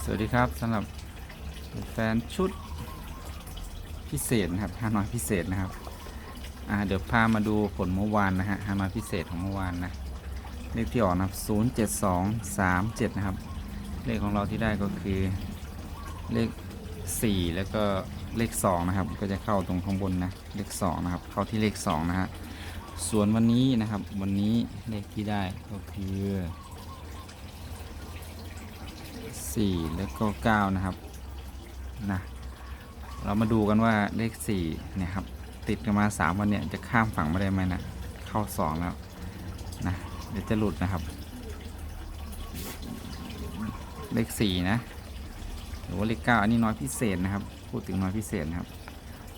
สวัสดีครับสำหรับแฟนชุดพิเศษนะครับฮานอยพิเศษนะครับอ่าเดี๋ยวพามาดูผลเมื่อวานนะฮะฮานอยพิเศษของเมื่อวานนะเลขที่ออกนะครับ07237 นะครับ เลขของเราที่ได้ก็คือเลข 4 แล้วก็เลข 2 นะครับ ก็จะเข้าตรงข้างบนนะ เลข 2 นะครับ เข้าที่เลข 2 นะฮะ ส่วนวันนี้นะครับ วันนี้เลขที่ได้ก็คือ 4 แล้วก็ 9 นะครับนะเรามาดูกันว่าเลข4เนี่ยครับติดกันมา 3 วันเนี่ยจะข้ามฝั่งมาได้ไหมนะเข้า 2 แล้วนะเดี๋ยวจะหลุดนะครับ เลข 4 นะหรือว่าเลข 9 อันนี้น้อยพิเศษนะครับ พูดถึงน้อยพิเศษนะครับ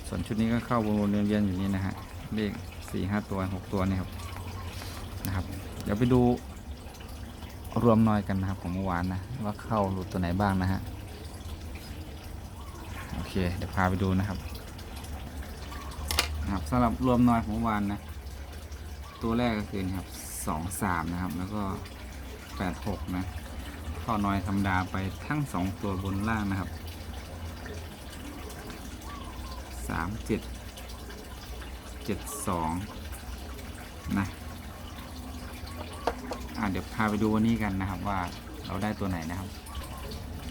ส่วนชุดนี้ก็เข้าวนๆเวียนๆอยู่นี่นะฮะเลข4 5 ตัว 6 ตัวนี่ครับนะครับ เดี๋ยวไปดู รวมน้อยกันนะครับของเมื่อวานนะว่าเข้าหลุดตัวไหนบ้างนะฮะโอเคเดี๋ยวพาไปดูนะครับนะครับสำหรับรวมน้อยของเมื่อวานนะตัวแรกก็คือนะครับสองสามนะครับ แล้วก็แปดหกนะเข้าน้อยธรรมดาไปทั้งสองตัวบนล่างนะครับสามเจ็ดเจ็ดสองนะ เดี๋ยวพาไปดูวันนี้กันนะครับ ว่าเราได้ตัวไหนนะครับ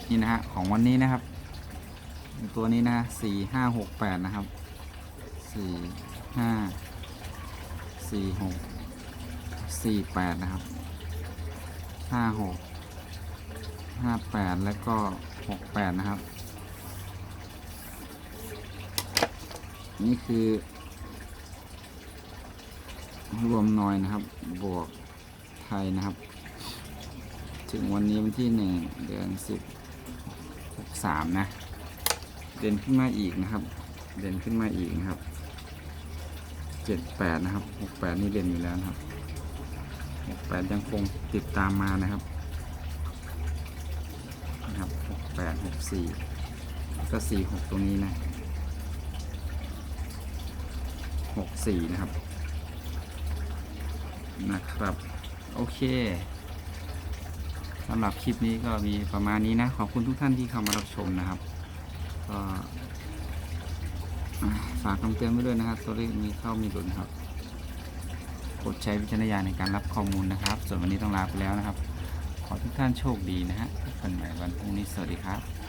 นี่นะฮะของวันนี้นะครับ ตัวนี้นะสี่ห้าหกแปดนะครับสี่ห้าสี่หกสี่แปดนะครับห้าหกห้าแปดแล้วก็หกแปดนะครับ นี่คือ รวมหน่อยนะครับบวก ทยนะครับ ถึงวันนี้วันที่หนึ่งเดือนสิบหกสามนะ เด่นขึ้นมาอีกนะครับ เด่นขึ้นมาอีกนะครับเจ็ดแปดนะครับหกแปดนี่เด่นอยู่แล้วนะครับหกแปดยังคงติดตามมานะครับนะครับหกแปดหกสี่ก็สี่หกตรงนี้นะหกสี่นะครับนะครับ โอเคสำหรับคลิปนี้ก็มีประมาณนี้นะ ขอบคุณทุกท่านที่เข้ามารับชมนะครับก็ฝากคำเตือนไว้ด้วยนะครับ ตัวเลขมีเข้ามีหลุดครับโปรดใช้วิจารณญาณในการรับข้อมูลนะครับ ส่วนวันนี้ต้องลาไปแล้วนะครับ ขอทุกท่านโชคดีนะฮะพบกันใหม่วันพรุ่งนี้สวัสดีครับ